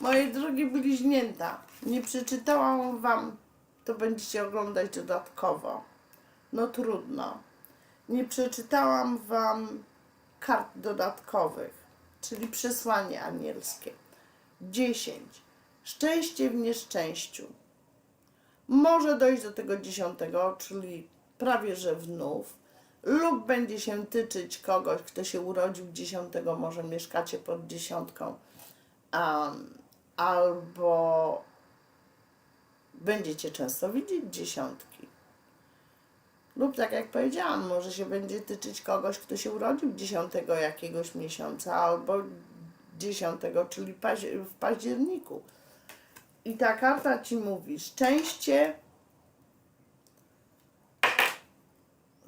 Moje drogie bliźnięta, nie przeczytałam wam, to będziecie oglądać dodatkowo. No trudno. Nie przeczytałam wam kart dodatkowych, czyli przesłanie anielskie. 10. Szczęście w nieszczęściu. Może dojść do tego dziesiątego, czyli prawie że wnów, lub będzie się tyczyć kogoś, kto się urodził dziesiątego, może mieszkacie pod dziesiątką, um, albo będziecie często widzieć dziesiątki. Lub tak jak powiedziałam, może się będzie tyczyć kogoś, kto się urodził 10 jakiegoś miesiąca albo 10, czyli w październiku. I ta karta ci mówi szczęście.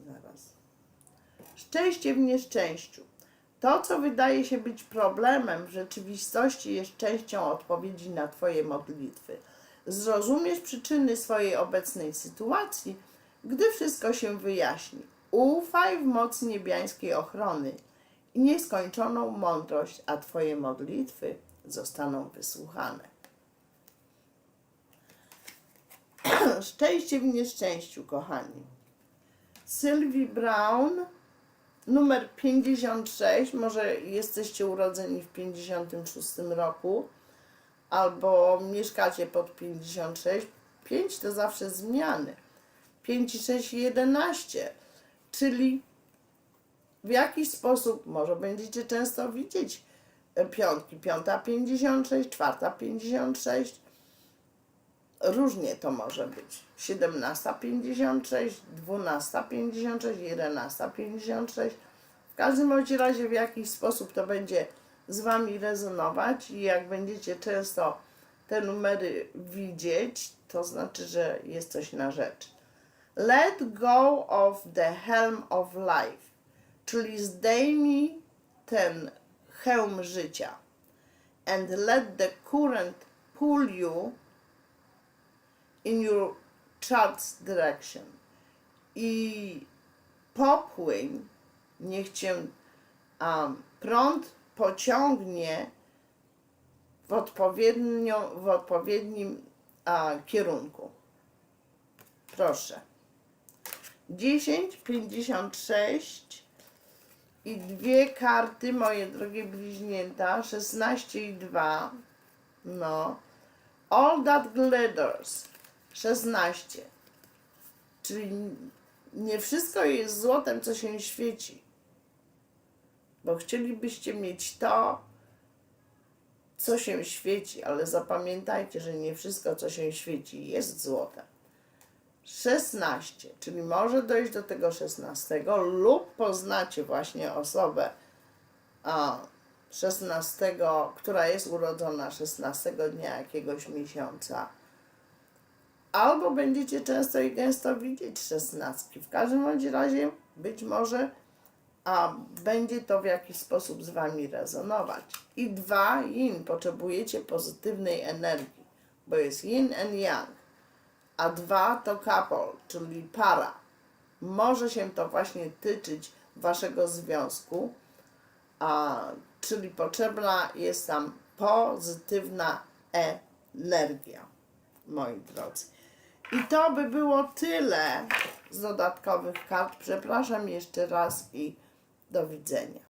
Zaraz. Szczęście w nieszczęściu. To, co wydaje się być problemem, w rzeczywistości jest częścią odpowiedzi na Twoje modlitwy. Zrozumiesz przyczyny swojej obecnej sytuacji, gdy wszystko się wyjaśni. Ufaj w moc niebiańskiej ochrony i nieskończoną mądrość, a Twoje modlitwy zostaną wysłuchane. Szczęście w nieszczęściu, kochani. Sylwii Brown, numer 56. Może jesteście urodzeni w 56 roku, albo mieszkacie pod 56. 5 to zawsze zmiany. 5 i 6 i 11. Czyli w jakiś sposób może będziecie często widzieć e, piątki. Piąta 56, czwarta 56. Różnie to może być. 17.56, 12.56, 11.56. W każdym razie w jakiś sposób to będzie z Wami rezonować i jak będziecie często te numery widzieć, to znaczy, że jest coś na rzecz. Let go of the helm of life, czyli zdejmij ten hełm życia. And let the current pull you in your chart's direction. I popłyń, niech cię um, prąd pociągnie w, odpowiednio, w odpowiednim a, kierunku. Proszę. 10, 56 i dwie karty, moje drogie bliźnięta, 16 i 2. No. All that glitters. 16. Czyli nie wszystko jest złotem, co się świeci. Bo chcielibyście mieć to, co się świeci, ale zapamiętajcie, że nie wszystko, co się świeci, jest złotem. 16, czyli może dojść do tego 16 lub poznacie właśnie osobę a, 16, która jest urodzona 16 dnia jakiegoś miesiąca. Albo będziecie często i gęsto widzieć szesnastki. W każdym bądź razie być może a będzie to w jakiś sposób z Wami rezonować. I dwa, yin, potrzebujecie pozytywnej energii, bo jest yin and yang. A dwa to couple, czyli para. Może się to właśnie tyczyć Waszego związku, a, czyli potrzebna jest tam pozytywna energia, moi drodzy. I to by było tyle z dodatkowych kart. Przepraszam jeszcze raz i do widzenia.